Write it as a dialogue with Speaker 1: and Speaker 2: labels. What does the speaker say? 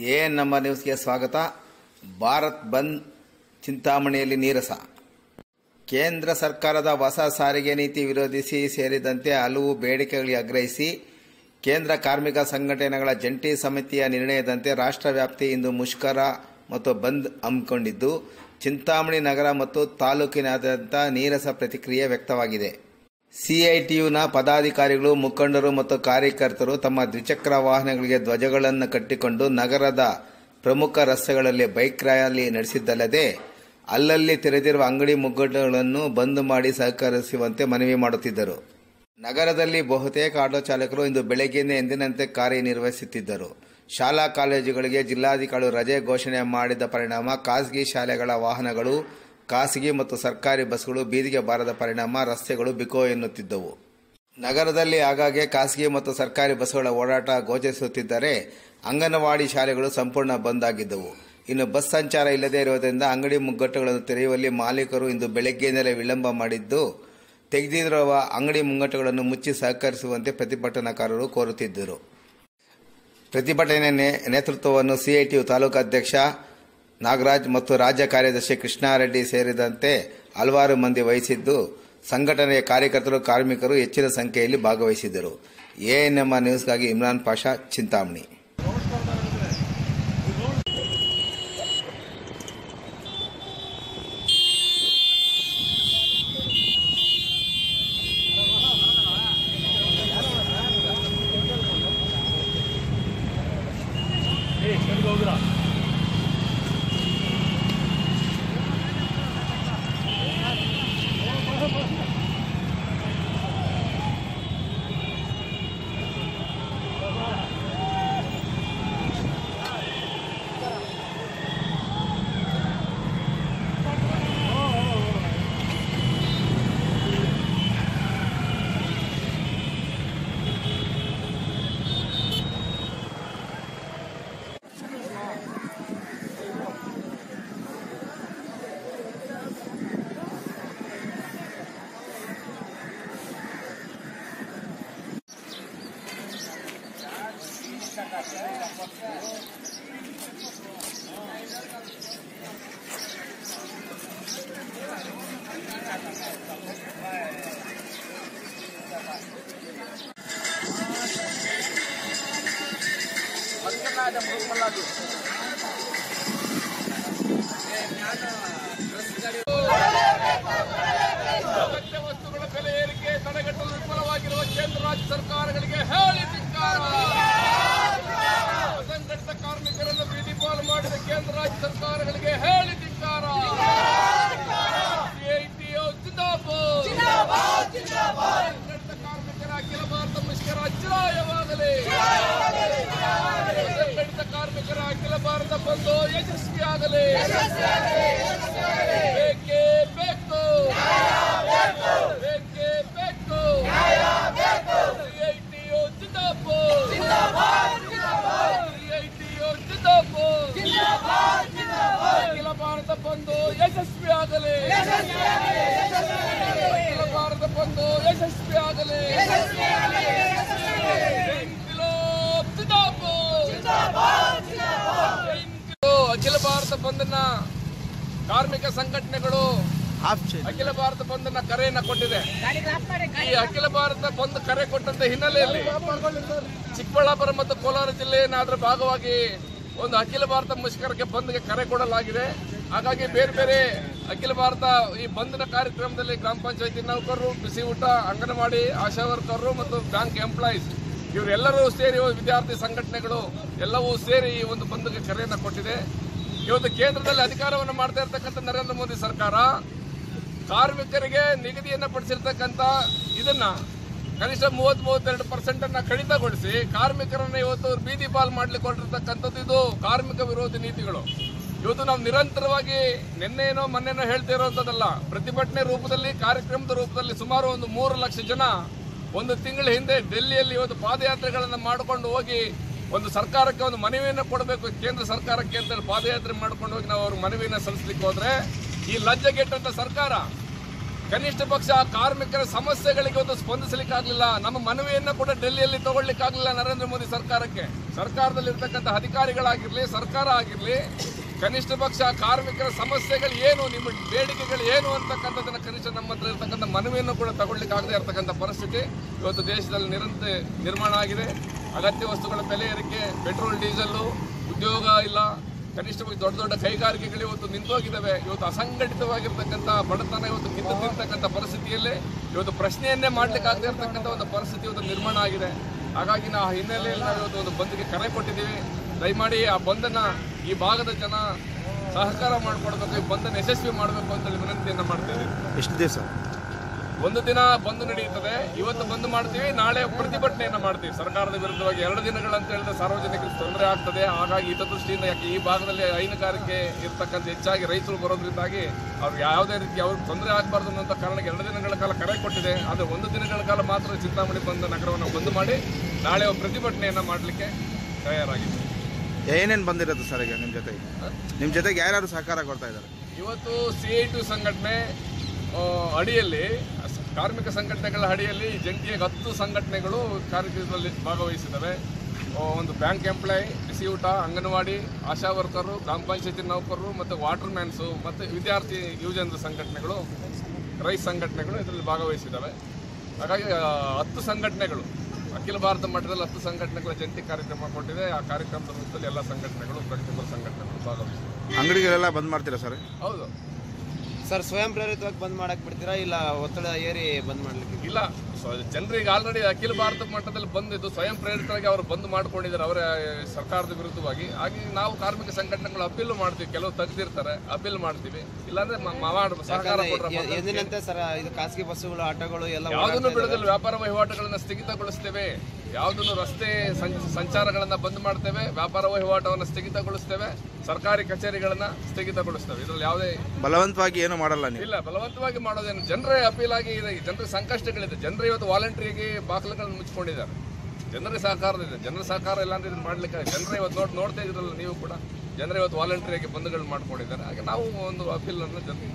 Speaker 1: A ನಮ್ಮ ನ್ಯೂಸ್ಗೆ ಸ್ವಾಗತ? ಭಾರತ್ ಬಂದ್ ಚಿಂತಾಮಣಿಯಲ್ಲಿ ನೀರಸ. ಕೇಂದ್ರ ಸರ್ಕಾರದ ಹೊಸ ಸಾರಿಗೆ ನೀತಿ ವಿರೋಧಿಸಿ ಸೇರಿದಂತೆ ಹಲವು ಬೇಡಿಕೆಗಳಿಗೆ ಆಗ್ರಹಿಸಿ ಕೇಂದ್ರ ಕಾರ್ಮಿಕ ಸಂಘಟನೆಗಳ ಜಂಟಿ ಸಮಿತಿಯ ನಿರ್ಣಯದಂತೆ ರಾಷ್ಟ್ರವ್ಯಾಪ್ತಿ ಇಂದು ಮುಷ್ಕರ ಮತ್ತು ಬಂದ್ ಹಮ್ಮಿಕೊಂಡಿದ್ದು, ಚಿಂತಾಮಣಿ ನಗರ ಮತ್ತು ತಾಲೂಕಿನಾದ್ಯಂತ ನೀರಸ ಪ್ರತಿಕ್ರಿಯೆ ವ್ಯಕ್ತವಾಗಿದೆ. ಸಿಐಟಿಯುನ ಪದಾಧಿಕಾರಿಗಳು, ಮುಖಂಡರು ಮತ್ತು ಕಾರ್ಯಕರ್ತರು ತಮ್ಮ ದ್ವಿಚಕ್ರ ವಾಹನಗಳಿಗೆ ಧ್ವಜಗಳನ್ನು ಕಟ್ಟಿಕೊಂಡು ನಗರದ ಪ್ರಮುಖ ರಸ್ತೆಗಳಲ್ಲಿ ಬೈಕ್ ರ್ಯಾಲಿ ನಡೆಸಿದ್ದಲ್ಲದೆ, ಅಲ್ಲಲ್ಲಿ ತೆರೆದಿರುವ ಅಂಗಡಿ ಮುಗ್ಗಟ್ಟುಗಳನ್ನು ಬಂದ್ ಮಾಡಿ ಸಹಕರಿಸುವಂತೆ ಮನವಿ ಮಾಡುತ್ತಿದ್ದರು. ನಗರದಲ್ಲಿ ಬಹುತೇಕ ಆಟೋ ಚಾಲಕರು ಇಂದು ಬೆಳಗ್ಗೆಯೇ ಎಂದಿನಂತೆ ಕಾರ್ಯನಿರ್ವಹಿಸುತ್ತಿದ್ದರು. ಶಾಲಾ ಕಾಲೇಜುಗಳಿಗೆ ಜಿಲ್ಲಾಧಿಕಾರಿಗಳು ರಜೆ ಘೋಷಣೆ ಮಾಡಿದ ಪರಿಣಾಮ ಖಾಸಗಿ ಶಾಲೆಗಳ ವಾಹನಗಳು ಖಾಸಗಿ ಮತ್ತು ಸರ್ಕಾರಿ ಬಸ್ಗಳು ಬೀದಿಗೆ ಬಾರದ ಪರಿಣಾಮ ರಸ್ತೆಗಳು ಬಿಕೋ ಎನ್ನುತ್ತಿದ್ದವು. ನಗರದಲ್ಲಿ ಆಗಾಗ್ಗೆ ಖಾಸಗಿ ಮತ್ತು ಸರ್ಕಾರಿ ಬಸ್ಗಳ ಓಡಾಟ ಗೋಚರಿಸುತ್ತಿದ್ದರೆ ಅಂಗನವಾಡಿ ಶಾಲೆಗಳು ಸಂಪೂರ್ಣ ಬಂದ್ ಆಗಿದ್ದವು. ಇನ್ನು ಬಸ್ ಸಂಚಾರ ಇಲ್ಲದೇ ಇರುವುದರಿಂದ ಅಂಗಡಿ ಮುಗ್ಗಟ್ಟುಗಳನ್ನು ತೆರೆಯುವಲ್ಲಿ ಮಾಲೀಕರು ಇಂದು ಬೆಳಗ್ಗೆಯಿಂದಲೇ ವಿಳಂಬ ಮಾಡಿದ್ದು, ತೆಗೆದಿರುವ ಅಂಗಡಿ ಮುಂಗಟ್ಟುಗಳನ್ನು ಮುಚ್ಚಿ ಸಹಕರಿಸುವಂತೆ ಪ್ರತಿಭಟನಾಕಾರರು ಕೋರುತ್ತಿದ್ದರು. ಪ್ರತಿಭಟನೆ ನೇತೃತ್ವವನ್ನು ಸಿಐಟಿಯು ತಾಲೂಕು ಅಧ್ಯಕ್ಷ ನಾಗರಾಜ್ ಮತ್ತು ರಾಜ್ಯ ಕಾರ್ಯದರ್ಶಿ ಕೃಷ್ಣಾರೆಡ್ಡಿ ಸೇರಿದಂತೆ ಹಲವಾರು ಮಂದಿ ವಹಿಸಿದ್ದು, ಸಂಘಟನೆಯ ಕಾರ್ಯಕರ್ತರು, ಕಾರ್ಮಿಕರು ಹೆಚ್ಚಿನ ಸಂಖ್ಯೆಯಲ್ಲಿ ಭಾಗವಹಿಸಿದ್ದರು. ಎಎನ್ಎಂ ನ್ಯೂಸ್ಗಾಗಿ ಇಮ್ರಾನ್ ಪಾಷಾ ಚಿಂತಾಮಣಿ.
Speaker 2: ಅಗತ್ಯ ವಸ್ತುಗಳ ಬೆಲೆ ಏರಿಕೆ ತಡೆಗಟ್ಟಲು ವಿಫಲವಾಗಿರುವ ಕೇಂದ್ರ ರಾಜ್ಯ ಸರ್ಕಾರಗಳಿಗೆ ಹೇಳಿ ಧಿಕ್ಕಾರ ಅಸಂಘಟಿತ ಕಾರ್ಮಿಕರನ್ನು ಬೀದಿ ಪಾಲು ಮಾಡಿದ ಕೇಂದ್ರ ರಾಜ್ಯ ಸರ್ಕಾರಗಳಿಗೆ ಹೇಳಿ ಧಿಕ್ಕಾರ ಸಿಐಟಿಯು ಜಿಂದಾಬಾದ್ ಅಸಂಘಟಿತ ಕಾರ್ಮಿಕರ ಅಖಿಲ ಭಾರತ ಮುಷ್ಕರ ಅಜ್ರಾಯವಾಗಲಿ ಅಸಂಘಟಿತ ಕಾರ್ಮಿಕರ ಅಖಿಲ ಭಾರತ ಬಂದು ಯಶಸ್ವಿಯಾಗಲಿ ಬೇಕೇ ಬೇಕು. ಬೇಕೇ ಬೇಕು. ಸಿಐಟಿಯು ಜಿಂದಾಬಾದ್ ಸಿಐಟಿಯು ಜಿಂದಾಬಾದ್ ಅಖಿಲ ಭಾರತ ಬಂದು ಯಶಸ್ವಿಯಾಗಲಿ ಅಖಿಲ ಭಾರತ ಬಂದು ಯಶಸ್ವಿಯಾಗಲಿ ಇನ್ಕಿಲಾಬ್ ಜಿಂದಾಬಾದ್ ಇನ್ಕಿಲಾಬ್ ಅಖಿಲ ಭಾರತ ಬಂದನ್ನ ಕಾರ್ಮಿಕ ಸಂಘಟನೆಗಳು ಅಖಿಲ ಭಾರತ ಬಂದನ್ನ ಕರೆಯನ್ನ ಕೊಟ್ಟಿದೆ. ಈ ಅಖಿಲ ಭಾರತ ಬಂದ್ ಕರೆ ಕೊಟ್ಟಂತ ಹಿನ್ನೆಲೆಯಲ್ಲಿ ಚಿಕ್ಕಬಳ್ಳಾಪುರ ಮತ್ತು ಕೋಲಾರ ಜಿಲ್ಲೆಯ ಅದರ ಭಾಗವಾಗಿ ಒಂದು ಅಖಿಲ ಭಾರತ ಮುಷ್ಕರಕ್ಕೆ ಬಂದ್ಗೆ ಕರೆ ಕೊಡಲಾಗಿದೆ. ಹಾಗಾಗಿ ಬೇರೆ ಬೇರೆ ಅಖಿಲ ಭಾರತ ಈ ಬಂದ್ನ ಕಾರ್ಯಕ್ರಮದಲ್ಲಿ ಗ್ರಾಮ ಪಂಚಾಯತಿ ನೌಕರರು ಬಿಸಿ ಊಟ ಅಂಗನವಾಡಿ ಆಶಾ ವರ್ಕರ್ ಮತ್ತು ಬ್ಯಾಂಕ್ ಎಂಪ್ಲಾಯೀಸ್ ಇವರೆಲ್ಲರೂ ಸೇರಿ ವಿದ್ಯಾರ್ಥಿ ಸಂಘಟನೆಗಳು ಎಲ್ಲವೂ ಸೇರಿ ಈ ಒಂದು ಬಂದ್ಗೆ ಕರೆಯನ್ನು ಕೊಟ್ಟಿದೆ. ಇವತ್ತು ಕೇಂದ್ರದಲ್ಲಿ ಅಧಿಕಾರವನ್ನು ಮಾಡ್ತಾ ಇರ್ತಕ್ಕಂಥ ನರೇಂದ್ರ ಮೋದಿ ಸರ್ಕಾರ ಕಾರ್ಮಿಕರಿಗೆ ನಿಗದಿಯನ್ನು ಪಡಿಸಿರ್ತಕ್ಕಂಥ ಇದನ್ನ ಕನಿಷ್ಠ ಮೂವತ್ತ್ ಮೂವತ್ತೆರಡು ಪರ್ಸೆಂಟ್ ಅನ್ನ ಕಡಿತಗೊಳಿಸಿ ಕಾರ್ಮಿಕರನ್ನ ಇವತ್ತು ಬೀದಿ ಪಾಲ್ ಮಾಡ್ಲಿಕ್ಕೆ ಹೊರಟಿರ್ತಕ್ಕಂಥದ್ದು ಇದು ಕಾರ್ಮಿಕ ವಿರೋಧಿ ನೀತಿಗಳು. ಇವತ್ತು ನಾವು ನಿರಂತರವಾಗಿ ನಿನ್ನೆನೋ ಮೊನ್ನೆನೋ ಹೇಳ್ತಾ ಇರುವಂಥದ್ದಲ್ಲ ಪ್ರತಿಭಟನೆ ರೂಪದಲ್ಲಿ, ಕಾರ್ಯಕ್ರಮದ ರೂಪದಲ್ಲಿ ಸುಮಾರು ಒಂದು ಮೂರು ಲಕ್ಷ ಜನ ಒಂದು ತಿಂಗಳ ಹಿಂದೆ ಡೆಲ್ಲಿಯಲ್ಲಿ ಇವತ್ತು ಪಾದಯಾತ್ರೆಗಳನ್ನು ಮಾಡಿಕೊಂಡು ಹೋಗಿ ಒಂದು ಸರ್ಕಾರಕ್ಕೆ ಒಂದು ಮನವಿಯನ್ನು ಕೊಡಬೇಕು, ಕೇಂದ್ರ ಸರ್ಕಾರಕ್ಕೆ ಅಂತ ಹೇಳಿ ಪಾದಯಾತ್ರೆ ಮಾಡ್ಕೊಂಡು ಹೋಗಿ ನಾವು ಅವ್ರ ಮನವಿಯನ್ನು ಸಲ್ಲಿಸಲಿಕ್ಕೆ ಹೋದರೆ ಈ ಲಜ್ಜೆಗೆಟ್ಟಂಥ ಸರ್ಕಾರ ಕನಿಷ್ಠ ಪಕ್ಷ ಕಾರ್ಮಿಕರ ಸಮಸ್ಯೆಗಳಿಗೆ ಒಂದು ಸ್ಪಂದಿಸಲಿಕ್ಕಾಗಲಿಲ್ಲ. ನಮ್ಮ ಮನವಿಯನ್ನು ಕೂಡ ಡೆಲ್ಲಿಯಲ್ಲಿ ತಗೊಳ್ಳಿಕ್ಕಾಗಲಿಲ್ಲ ನರೇಂದ್ರ ಮೋದಿ ಸರ್ಕಾರಕ್ಕೆ. ಸರ್ಕಾರದಲ್ಲಿ ಅಧಿಕಾರಿಗಳಾಗಿರಲಿ ಅಧಿಕಾರಿಗಳಾಗಿರ್ಲಿ ಸರ್ಕಾರ ಆಗಿರಲಿ, ಕನಿಷ್ಠ ಪಕ್ಷ ಕಾರ್ಮಿಕರ ಸಮಸ್ಯೆಗಳು ಏನು, ನಿಮ್ಮ ಬೇಡಿಕೆಗಳು ಏನು ಅಂತಕ್ಕಂಥದ್ದನ್ನು ಕನಿಷ್ಠ ನಮ್ಮ ಹತ್ರ ಇರ್ತಕ್ಕಂಥ ಮನವಿಯನ್ನು ಕೂಡ ತಗೊಳ್ಳಿಕ್ಕಾಗದೇ ಇರತಕ್ಕಂಥ ಪರಿಸ್ಥಿತಿ ಇವತ್ತು ದೇಶದಲ್ಲಿ ನಿರಂತರ ನಿರ್ಮಾಣ ಆಗಿದೆ. ಅಗತ್ಯ ವಸ್ತುಗಳ ಬೆಲೆ ಏರಿಕೆ, ಪೆಟ್ರೋಲ್, ಡೀಸೆಲ್ಲು, ಉದ್ಯೋಗ ಇಲ್ಲ ಕನಿಷ್ಠವಾಗಿ ದೊಡ್ಡ ದೊಡ್ಡ ಕೈಗಾರಿಕೆಗಳು ಇವತ್ತು ನಿಂತೋಗಿದ್ದಾವೆ. ಇವತ್ತು ಅಸಂಘಟಿತವಾಗಿರ್ತಕ್ಕಂಥ ಬಡತನ ಇವತ್ತು ಕಿತ್ತು ತಿಂತಕ್ಕಂಥ ಪರಿಸ್ಥಿತಿಯಲ್ಲಿ ಇವತ್ತು ಪ್ರಶ್ನೆಯನ್ನೇ ಮಾಡಲಿಕ್ಕಾಗದೇ ಇರತಕ್ಕಂಥ ಒಂದು ಪರಿಸ್ಥಿತಿ ಇವತ್ತು ನಿರ್ಮಾಣ ಆಗಿದೆ. ಹಾಗಾಗಿ ನಾವು ಆ ಹಿನ್ನೆಲೆಯಲ್ಲಿ ನಾವು ಇವತ್ತು ಒಂದು ಬಂದ್ಗೆ ಕರೆ ಕೊಟ್ಟಿದ್ದೀವಿ. ದಯಮಾಡಿ ಆ ಬಂದನ್ನು ಈ ಭಾಗದ ಜನ ಸಹಕಾರ ಮಾಡಿಕೊಡ್ಬೇಕು, ಈ ಬಂದನ್ನು ಯಶಸ್ವಿ ಮಾಡಬೇಕು ಅಂತೇಳಿ ವಿನಂತಿಯನ್ನು ಮಾಡ್ತೇವೆ
Speaker 3: ಎಷ್ಟು ದಿವಸ?
Speaker 2: ಒಂದು ದಿನ ಬಂದ್ ನಡೆಯುತ್ತದೆ. ಇವತ್ತು ಬಂದ್ ಮಾಡ್ತೀವಿ ನಾಳೆ ಪ್ರತಿಭಟನೆಯನ್ನು ಮಾಡ್ತೀವಿ. ಸರ್ಕಾರದ ವಿರುದ್ಧವಾಗಿ ಎರಡು ದಿನಗಳಂತ ಹೇಳಿದ್ರೆ ಸಾರ್ವಜನಿಕರಿಗೆ ತೊಂದರೆ ಆಗ್ತದೆ. ಹಾಗಾಗಿ ಹಿತದೃಷ್ಟಿಯಿಂದ ಯಾಕೆ ಈ ಭಾಗದಲ್ಲಿ ಹೈನುಗಾರಿಕೆ ಇರ್ತಕ್ಕಂಥ ಹೆಚ್ಚಾಗಿ ರೈತರು ಬರೋದ್ರಿಂದಾಗಿ ಅವ್ರಿಗೆ ಯಾವುದೇ ರೀತಿ ಅವ್ರಿಗೆ ತೊಂದರೆ ಆಗಬಾರ್ದು ಅನ್ನೋ ಕಾರಣಕ್ಕೆ ಎರಡು ದಿನಗಳ ಕಾಲ ಕರೆ ಕೊಟ್ಟಿದೆ. ಆದರೆ ಒಂದು ದಿನಗಳ ಕಾಲ ಮಾತ್ರ ಚಿಂತಾಮಣಿ ಬಂದ ನಗರವನ್ನು ಬಂದ್ ಮಾಡಿ ನಾಳೆ ಪ್ರತಿಭಟನೆಯನ್ನು ಮಾಡಲಿಕ್ಕೆ ತಯಾರಾಗಿದೆ.
Speaker 3: ಏನೇನು ಬಂದಿರೋದು ಸರ್ ಈಗ ನಿಮ್ಮ ಜೊತೆಗೆ? ನಿಮ್ಮ ಜೊತೆಗೆ ಯಾರ್ಯಾರು ಸಹಕಾರ ಕೊಡ್ತಾ ಇದ್ದಾರೆ?
Speaker 2: ಇವತ್ತು ಸಿ ಐ ಟು ಸಂಘಟನೆ ಅಡಿಯಲ್ಲಿ ಕಾರ್ಮಿಕ ಸಂಘಟನೆಗಳ ಅಡಿಯಲ್ಲಿ ಜಂಟಿಯಾಗಿ ಹತ್ತು ಸಂಘಟನೆಗಳು ಕಾರ್ಯಕ್ರಮದಲ್ಲಿ ಭಾಗವಹಿಸಿದ್ದಾವೆ. ಒಂದು ಬ್ಯಾಂಕ್ ಎಂಪ್ಲಾಯ್ ಬಿಸಿ ಊಟ ಅಂಗನವಾಡಿ ಆಶಾ ವರ್ಕರು ಗ್ರಾಮ ಪಂಚಾಯತಿ ನೌಕರರು ಮತ್ತು ವಾಟರ್ ಮ್ಯಾನ್ಸು ಮತ್ತು ವಿದ್ಯಾರ್ಥಿ ಯುವಜನರ ಸಂಘಟನೆಗಳು ರೈತ ಸಂಘಟನೆಗಳು ಇದರಲ್ಲಿ ಭಾಗವಹಿಸಿದ್ದಾವೆ. ಹಾಗಾಗಿ ಹತ್ತು ಸಂಘಟನೆಗಳು ಅಖಿಲ ಭಾರತ ಮಟ್ಟದಲ್ಲಿ ಹತ್ತು ಸಂಘಟನೆಗಳ ಜಂಟಿ ಕಾರ್ಯಕ್ರಮ ಕೊಟ್ಟಿದೆ. ಆ ಕಾರ್ಯಕ್ರಮದ ರೂಪದಲ್ಲಿ ಎಲ್ಲ ಸಂಘಟನೆಗಳು ಪ್ರಗತಿಪರ ಸಂಘಟನೆಗಳು ಭಾಗವಹಿಸಿವೆ.
Speaker 3: ಅಂಗಡಿಗಳೆಲ್ಲ ಬಂದ್ ಮಾಡ್ತೀರಾ ಸರ್?
Speaker 2: ಹೌದು.
Speaker 4: ಸರ್ ಸ್ವಯಂ ಪ್ರೇರಿತವಾಗಿ ಬಂದ್ ಮಾಡಕ್ ಬಿಡ್ತೀರಾ ಇಲ್ಲ ಒತ್ತಡ ಏರಿ ಬಂದ್ ಮಾಡ್ಲಿಕ್ಕೆ
Speaker 2: ಇಲ್ಲ ಸ- ಜನರಿಗೆ ಆಲ್ರೆಡಿ ಅಖಿಲ ಭಾರತ ಮಟ್ಟದಲ್ಲಿ ಬಂದಿದ್ದು ಸ್ವಯಂ ಪ್ರೇರಿತವಾಗಿ ಅವರು ಬಂದ್ ಮಾಡ್ಕೊಂಡಿದ್ದಾರೆ ಅವರ ಸರ್ಕಾರದ ವಿರುದ್ಧವಾಗಿ. ಹಾಗೆ ನಾವು ಕಾರ್ಮಿಕ ಸಂಘಟನೆಗಳು ಅಪೀಲ್ ಮಾಡ್ತೀವಿ ಕೆಲವು ತೆಗೆದಿರ್ತಾರೆ ಅಪೀಲ್ ಮಾಡ್ತೀವಿ. ಇಲ್ಲಾಂದ್ರೆ
Speaker 4: ಸರ್ಕಾರ ಎಂದಿನಂತೆ ಸರ್ ಇದು ಖಾಸಗಿ ಬಸ್ಸುಗಳು ಆಟೋಗಳು ಎಲ್ಲ
Speaker 2: ಯಾವುದನ್ನು ಬಿಡೋದಿಲ್ಲ ವ್ಯಾಪಾರ ವಹಿವಾಟುಗಳನ್ನ ಸ್ಥಗಿತಗೊಳಿಸ್ತೇವೆ. ಯಾವುದನ್ನು ರಸ್ತೆ ಸಂಚಾರಗಳನ್ನು ಬಂದ್ ಮಾಡ್ತೇವೆ ವ್ಯಾಪಾರ ವಹಿವಾಟವನ್ನು ಸ್ಥಗಿತಗೊಳಿಸ್ತೇವೆ ಸರ್ಕಾರಿ ಕಚೇರಿಗಳನ್ನ ಸ್ಥಗಿತಗೊಳಿಸ್ತೇವೆ. ಇದರಲ್ಲಿ ಯಾವುದೇ
Speaker 3: ಬಲವಂತವಾಗಿ ಏನು ಮಾಡಲ್ಲ ನೀವು?
Speaker 2: ಇಲ್ಲ ಬಲವಂತವಾಗಿ ಮಾಡೋದೇನು. ಜನರೇ ಅಪೀಲ್ ಆಗಿ ಇದೆ. ಜನರ ಸಂಕಷ್ಟಗಳಿದೆ. ಜನರು ಇವತ್ತು ವಾಲಂಟ್ರಿಗೆ ಬಾಗಿಲುಗಳನ್ನು ಮುಚ್ಚಿಕೊಂಡಿದ್ದಾರೆ ಜನರ ಸಹಕಾರದಿದೆ ಜನರ ಸಹಕಾರ ಇಲ್ಲ ಅಂದ್ರೆ ಇದನ್ನ ಮಾಡ್ಲಿಕ್ಕೆ ಜನರೇ ಇವತ್ತು ನೋಡಿ ನೋಡ್ತಾ ಇದ್ರಲ್ಲ ನೀವು ಕೂಡ. ಜನರೇ ಇವತ್ತು ವಾಲಂಟ್ರಿಯಾಗಿ ಬಂಧುಗಳು ಮಾಡ್ಕೊಂಡಿದ್ದಾರೆ. ಹಾಗೆ ನಾವು ಒಂದು ಅಪೀಲನ್ನು ತಗೊಂಡು